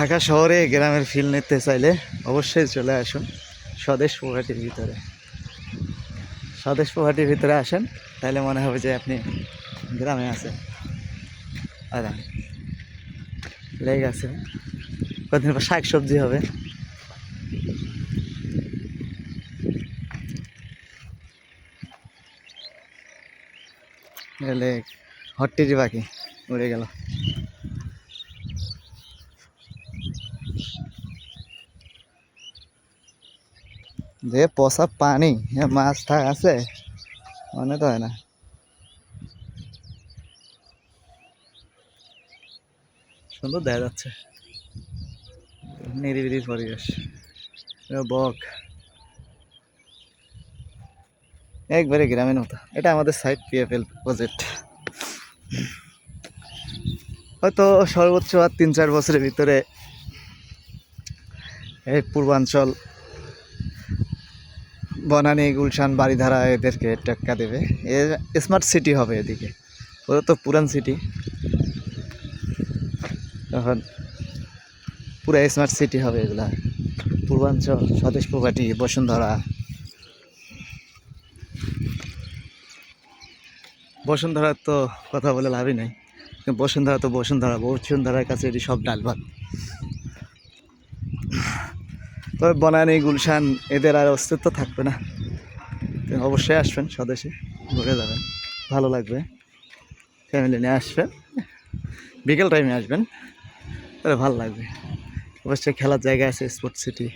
ঢাকা শহরে গ্রামের ফিল নিতে চাইলে অবশ্যই চলে আসুন স্বদেশ পোহাটির ভিতরে। স্বদেশ পোহাটির ভিতরে আসেন তাহলে মনে হবে যে আপনি গ্রামে আছেন। আদা লেগ আছে। কদিন পর শাক সবজি হবে। গেলে হট্টিজি পাখি উড়ে গেল। যে পচা পানি হ্যাঁ মাছ থাক আছে মনে তো হয় না? সুন্দর দেখা যাচ্ছে। নিরিবিলি পরিবেশ। বক। একবারে গ্রামীণ মতো। এটা আমাদের সাইড পিএফএল প্রজেক্ট। হয়তো সর্বোচ্চ আর তিন চার বছরের ভিতরে এই পূর্বাঞ্চল বনানী, গুলশান বাড়িধারা এদেরকে টেক্কা দেবে। এ স্মার্ট সিটি হবে এদিকে। ওরা তো পুরান সিটি তখন পুরো স্মার্ট সিটি হবে এগুলা। পূর্বাঞ্চল, স্বদেশ প্রপার্টি বসুন্ধরা। বসুন্ধরার তো কথা বলে লাভই নেই। বসুন্ধরা তো বসুন্ধরা, বসুন্ধরার কাছে এটি সব ডাল ভাত তবে বনানী, গুলশান এদের আর অস্তিত্ব থাকবে না। অবশ্যই আসবেন স্বদেশে, ঘুরে যাবেন, ভালো লাগবে। ফ্যামিলি নিয়ে আসবেন, বিকেল টাইমে আসবেন, তাহলে ভালো লাগবে। অবশ্যই খেলার জায়গা আছে স্পোর্টস সিটি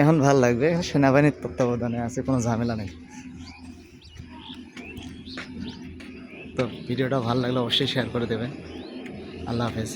এখন ভালো লাগবে, সেনাবাহিনীর তত্ত্বাবধানে আছে, কোনো ঝামেলা নেই। তো ভিডিওটা ভালো লাগলে অবশ্যই শেয়ার করে দেবেন। আল্লাহ হাফেজ।